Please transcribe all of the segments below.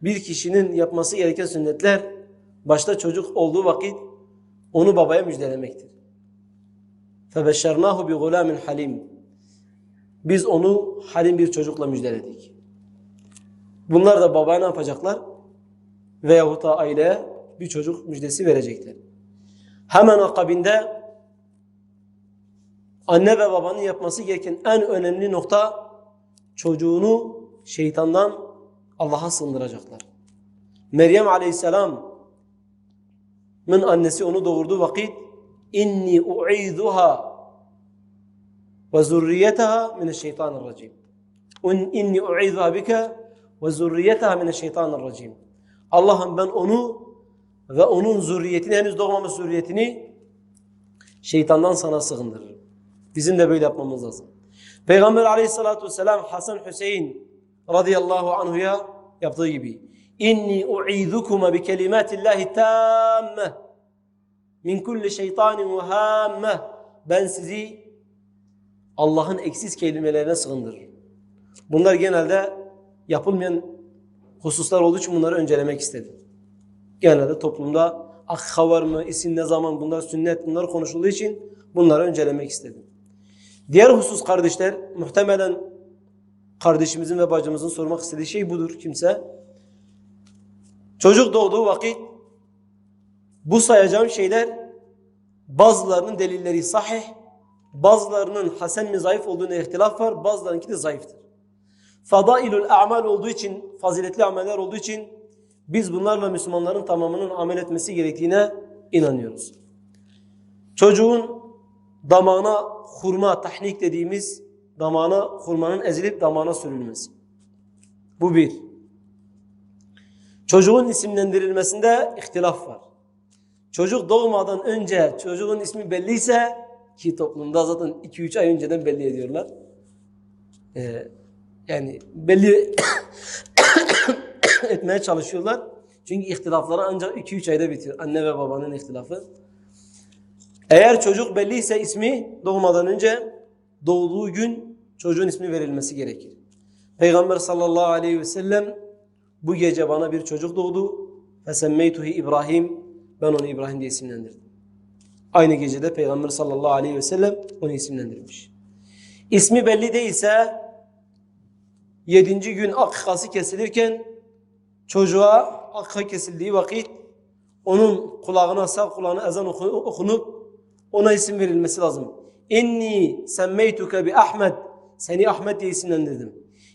çocuğu olan bir kişinin yapması gereken sünnetler başta çocuk olduğu vakit onu babaya müjdelemektir. فَبَشَّرْنَاهُ بِغُلَامٍ halim. Biz onu halim bir çocukla müjdeledik. Bunlar da babaya ne yapacaklar? Veyahut da aileye bir çocuk müjdesi verecekler. Hemen akabinde anne ve babanın yapması gereken en önemli nokta çocuğunu şeytandan Allah'a sığındıracaklar. Meryem Aleyhisselam'ın annesi onu doğurduğu vakit inni u'izuha ve zurriyetaha mineşşeytanirracim. İnni u'izuha bike ve zurriyetaha mineşşeytanirracim. Allah'ım ben onu ve onun zürriyetini henüz doğmamış zürriyetini şeytandan sana sığındırırım. Bizim de böyle yapmamız lazım. Peygamber aleyhissalatu vesselam Hasan Hüseyin radıyallahu anhuya yaptığı gibi inni u'idukuma bi kelimatillahi tamme min kulli şeytanin ve hamme ben sizi Allah'ın eksiz kelimelerine sığındırırım. Bunlar genelde yapılmayan hususlar olduğu için bunları öncelemek istedim. Genelde toplumda akha var mı, isim ne zaman, bunlar sünnet, bunlar konuşulduğu için bunları öncelemek istedim. Diğer husus kardeşler, muhtemelen kardeşimizin ve bacımızın sormak istediği şey budur kimse. Çocuk doğduğu vakit bu sayacağım şeyler bazılarının delilleri sahih, bazılarının hasen mi zayıf olduğuna ihtilaf var, bazılarınki de zayıftır. Fadailül a'mal olduğu için, faziletli ameller olduğu için biz bunlarla Müslümanların tamamının amel etmesi gerektiğine inanıyoruz. Çocuğun damağına hurma, tahnik dediğimiz damağına hurmanın ezilip damağına sürülmesi. Bu bir. Çocuğun isimlendirilmesinde ihtilaf var. Çocuk doğmadan önce çocuğun ismi belliyse ki toplumda zaten 2-3 ay önceden belli ediyorlar. Ee, yani belli etmeye çalışıyorlar. Çünkü ihtilafları ancak 2-3 ayda bitiyor. Anne ve babanın ihtilafı. Eğer çocuk belliyse ismi doğmadan önce doğduğu gün çocuğun ismi verilmesi gerekir. Peygamber sallallahu aleyhi ve sellem bu gece bana bir çocuk doğdu. Fesemmeytuhu İbrahim. Ben onu İbrahim diye isimlendirdim. Aynı gecede Peygamber sallallahu aleyhi ve sellem onu isimlendirmiş. İsmi belli değilse yedinci gün akikası kesilirken çocuğa akika kesildiği vakit onun kulağına sağ kulağına ezan okunup ona isim verilmesi lazım. İnni semmeytuke bi Ahmet. Seni Ahmet diye isimlendirdim.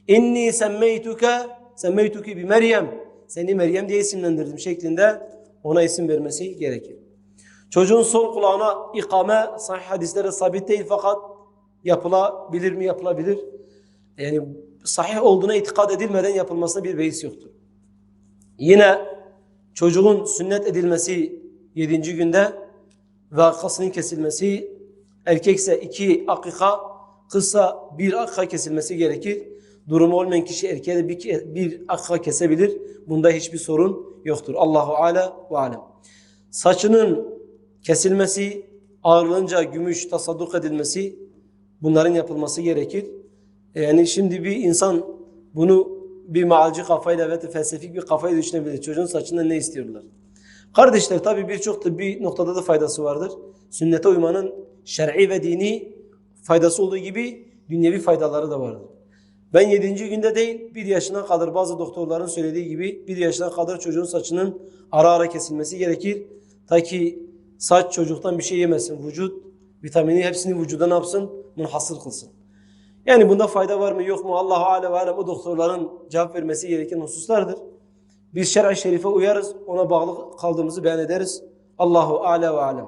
İnni semmeytuke semmeytuke bi Meryem. Seni Meryem diye isimlendirdim şeklinde ona isim vermesi gerekir. Çocuğun sol kulağına ikame sahih hadislere sabit değil fakat yapılabilir mi yapılabilir. Yani sahih olduğuna itikad edilmeden yapılmasına bir beis yoktur. Yine çocuğun sünnet edilmesi yedinci günde ve akikasının kesilmesi erkekse iki akika, kızsa bir akika kesilmesi gerekir. Durumu olmayan kişi erkeğe de bir, bir akika kesebilir. Bunda hiçbir sorun yoktur. Allahu ala ve alem. Saçının kesilmesi, ağırlığınca gümüş tasadduk edilmesi bunların yapılması gerekir. Yani şimdi bir insan bunu bir maalci kafayla ve felsefik bir kafayla düşünebilir. Çocuğun saçından ne istiyorlar? Kardeşler tabi birçok bir noktada da faydası vardır. Sünnete uymanın şer'i ve dini faydası olduğu gibi dünyevi faydaları da vardır. Ben yedinci günde değil bir yaşına kadar bazı doktorların söylediği gibi bir yaşına kadar çocuğun saçının ara ara kesilmesi gerekir. Ta ki saç çocuktan bir şey yemesin. Vücut vitamini hepsini vücuda ne yapsın? Munhasır kılsın. Yani bunda fayda var mı yok mu Allahu alem ve alem o doktorların cevap vermesi gereken hususlardır. Biz şer'i şerife uyarız, ona bağlı kaldığımızı beyan ederiz. Allahu ale ve alem.